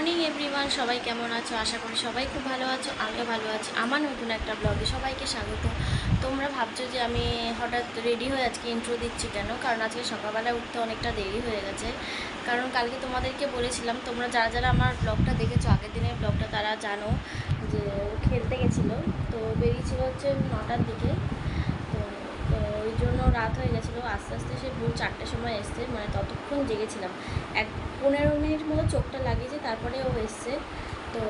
Morning everyone, সবাই কেমন আছো? আশা করি সবাই খুব ভালো আছো, আমিও ভালো আছি। আমার নতুন একটা ব্লগে সবাইকে স্বাগত। তোমরা ভাবছ যে আমি হঠাৎ রেডি হয়ে আজকে ইন্ট্রো দিচ্ছি কেন? কারণ আজকে সকালবেলা উঠতে অনেকটা দেরি হয়ে গেছে। কারণ কালকে তোমাদেরকে বলেছিলাম, তোমরা যারা যারা আমার ব্লগটা দেখেছ, আগের দিনের ব্লগটা তারা জানো যে খেলতে গেছিল। তো বেরিয়েছিল হচ্ছে নটার দিকে। তো ওই জন্য রাত হয়ে গেছিল। আস্তে আস্তে সে ভোর চারটার সময় এসছে মানে ততক্ষণ জেগেছিলাম। এক পনেরো মিনিট মতো চোখটা লাগিয়েছে, তারপরে ও এসছে। তো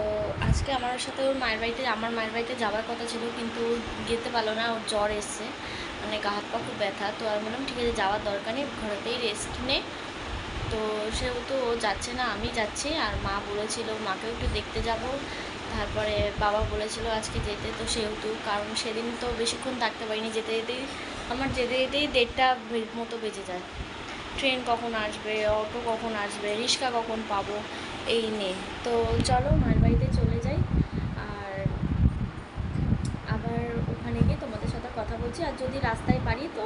আজকে আমার সাথে ওর মায়ের বাড়িতে, আমার মায়ের বাড়িতে যাওয়ার কথা ছিল, কিন্তু যেতে পারল না, ওর জ্বর এসছে। মানে গা হাত পা খুব ব্যথা। তো আমি বললাম, ঠিক আছে, যাওয়ার দরকার নেই, ঘরেতেই রেস্ট নে। তো সেহেতু ও যাচ্ছে না, আমি যাচ্ছি। আর মা বলেছিল, মাকেও একটু দেখতে যাব। তারপরে বাবা বলেছিল আজকে যেতে, তো সেহেতু, কারণ সেদিন তো বেশিক্ষণ থাকতে পারিনি যেতে যেতেই আমার যেতে যেতেই দেড়টা মতো বেজে যায়। ট্রেন কখন আসবে, অটো কখন আসবে, রিক্সা কখন পাবো, এই নিয়ে। তো চলো, মায়ের বাড়িতে চলে যাই। আর আবার ওখানে গিয়ে তোমাদের সাথে কথা বলছি। আর যদি রাস্তায় পারি তো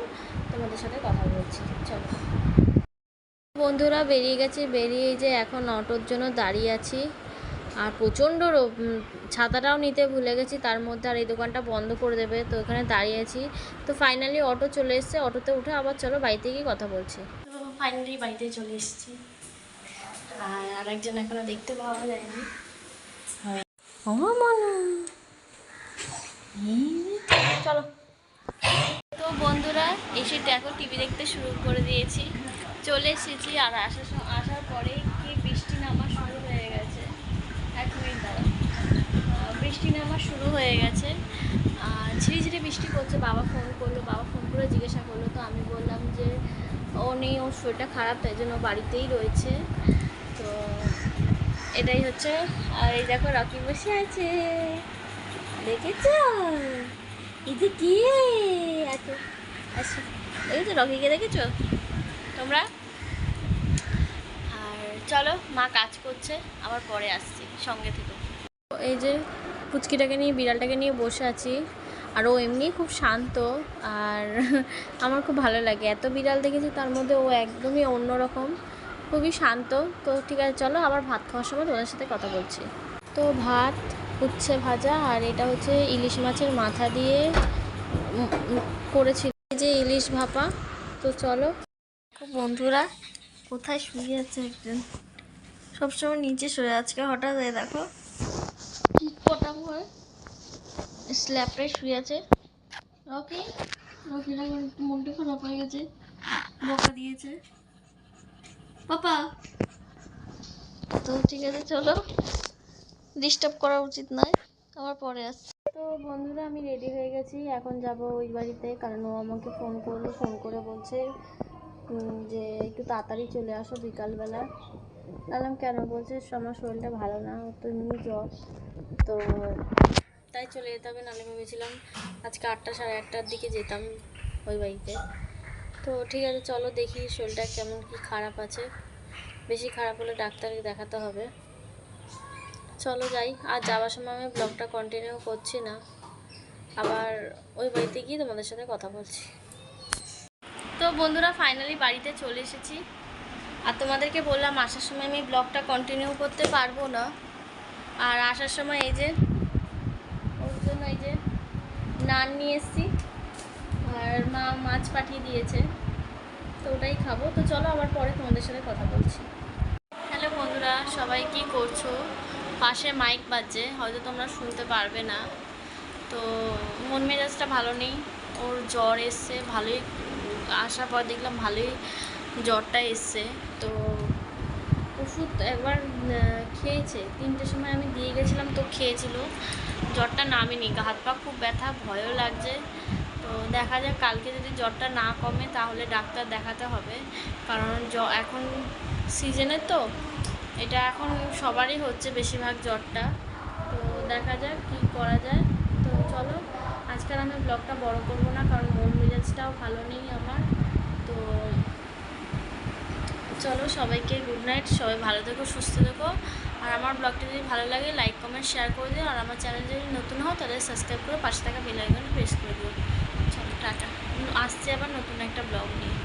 তোমাদের সাথে কথা বলছি। চলো। বন্ধুরা বেরিয়ে গেছি বেরিয়ে যে এখন অটোর জন্য দাঁড়িয়ে আছি। আর প্রচণ্ড ছাতাটাও নিতে ভুলে গেছি তার মধ্যে আর এই দোকানটা বন্ধ করে দেবে তো এখানে দাঁড়িয়ে আছি। তো ফাইনালি অটো চলে এসছে অটোতে উঠে আবার চলো বাড়িতে গিয়ে কথা বলছি। ফাইনালি বাড়িতে চলে এসেছি। আর আরেকজন এখনও দেখতে পাওয়া যায়নি। তো, চলো। তো বন্ধুরা এসে দেখো টিভি দেখতে শুরু করে দিয়েছি। চলে এসেছি আর আসার আসার পরেই কি বৃষ্টি নামা শুরু হয়ে গেছে। এক মিনিট দাঁড়া বৃষ্টি নামা শুরু হয়ে গেছে। আর ঝিরি ঝিরি বৃষ্টি পড়ছে, বাবা ফোন করল, বাবা ফোন করে জিজ্ঞাসা করল। তো আমি বললাম যে, ও নেই, ওর শরীরটা খারাপ, তাই জন্য বাড়িতেই রয়েছে। তো এটাই হচ্ছে, আর এই দেখো রকি বসে আছে। দেখেছ? এই যে কি? এত আচ্ছা এই দেখেছ রকিকে দেখেছ? তোমরা? আর চলো, মা কাজ করছে, আবার পরে আসছি, সঙ্গে থেকে। এই যে পুচকিটাকে নিয়ে, বিড়ালটাকে নিয়ে বসে আছি, আর ও এমনি খুব শান্ত, আর আমার খুব ভালো লাগে। এত বিড়াল দেখেছি, তার মধ্যে ও একদমই অন্যরকম, খুবই শান্ত। তো ঠিক আছে, চলো আবার ভাত খাওয়ার সময় তোমাদের সাথে কথা বলছি। তো ভাত উচ্ছে ভাজা, আর এটা হচ্ছে ইলিশ মাছের মাথা দিয়ে এই যে ইলিশ ভাপা, তো চলো। বন্ধুরা, কোথায় শুয়ে আছে একজন? সবসময় নিচে শুয়ে, আজকে হঠাৎ দেখো পটাম হয় স্ল্যাপটায় শুয়ে আছে। রকি রকির এখন মনটা খারাপ হয়ে গেছে। বকা দিয়েছে। পাপা। তো ঠিক আছে, চলো। ডিস্টার্ব করা উচিত নয় আমার পরে আসছে। তো বন্ধুরা, আমি রেডি হয়ে গেছি। এখন যাব ওই বাড়িতে, কারণ ও আমাকে ফোন করল ফোন করে বলছে যে একটু তাড়াতাড়ি চলে আসো বিকালবেলা। বললাম, কেন? বলছে, আমার শরীরটা ভালো না তো এমনি জ্বর। তো তাই চলে যেতে হবে, নাহলে ভেবেছিলাম আজকে আটটা সাড়ে আটটার দিকে যেতাম ওই বাড়িতে। তো ঠিক আছে, চলো দেখি শরীরটা কেমন, কি খারাপ আছে। বেশি খারাপ হলে ডাক্তারকে দেখাতে হবে। চলো যাই, আর যাওয়ার সময় আমি ব্লগটা কন্টিনিউ করছি না। আবার ওই বাড়িতে গিয়ে তোমাদের সাথে কথা বলছি। তো বন্ধুরা ফাইনালি বাড়িতে চলে এসেছি। আর তোমাদেরকে বললাম, আসার সময় আমি ব্লগটা কন্টিনিউ করতে পারব না। আর আসার সময় এই যে, ওর জন্য এই যে নান নিয়ে এসেছি। আর মা মাছ পাঠিয়ে দিয়েছে, তো ওটাই খাব। তো চলো আবার পরে তোমাদের সাথে কথা বলছি। হ্যালো বন্ধুরা, সবাই কি করছ? পাশে মাইক বাজছে, হয়তো তোমরা শুনতে পারবে না। তো মন মেজাজটা ভালো নেই, ওর জ্বর এসছে, ভালোই আসার পর দেখলাম ভালোই জ্বরটা এসছে। তো ওষুধ একবার খেয়েছে। তিনটের সময় আমি দিয়ে গেছিলাম, তো খেয়েছিল। জ্বরটা নামেনি হাত পা খুব ব্যথা, ভয়ও লাগছে। তো দেখা যাক, কালকে যদি জ্বরটা না কমে তাহলে ডাক্তার দেখাতে হবে। কারণ জ এখন সিজনের তো, এটা এখন সবারই হচ্ছে বেশিরভাগ জ্বরটা। তো দেখা যাক কী করা যায়। তো চলো আজকাল আমি ব্লগটা বড় করব না, কারণ মন মেজাজটাও ভালো নেই আমার তো চলো, সবাইকে গুড নাইট সবাই ভালো থেকো, সুস্থ থেকো। আর আমার ব্লগটা যদি ভালো লাগে লাইক কমেন্ট শেয়ার করে দিও। আর আমার চ্যানেল যদি নতুন হও, তাহলে সাবস্ক্রাইব করে পাশে টাকা বেলাইকনে প্রেস করে দিও। চলো, টাটা। আসছে আবার নতুন একটা ব্লগ নিয়ে।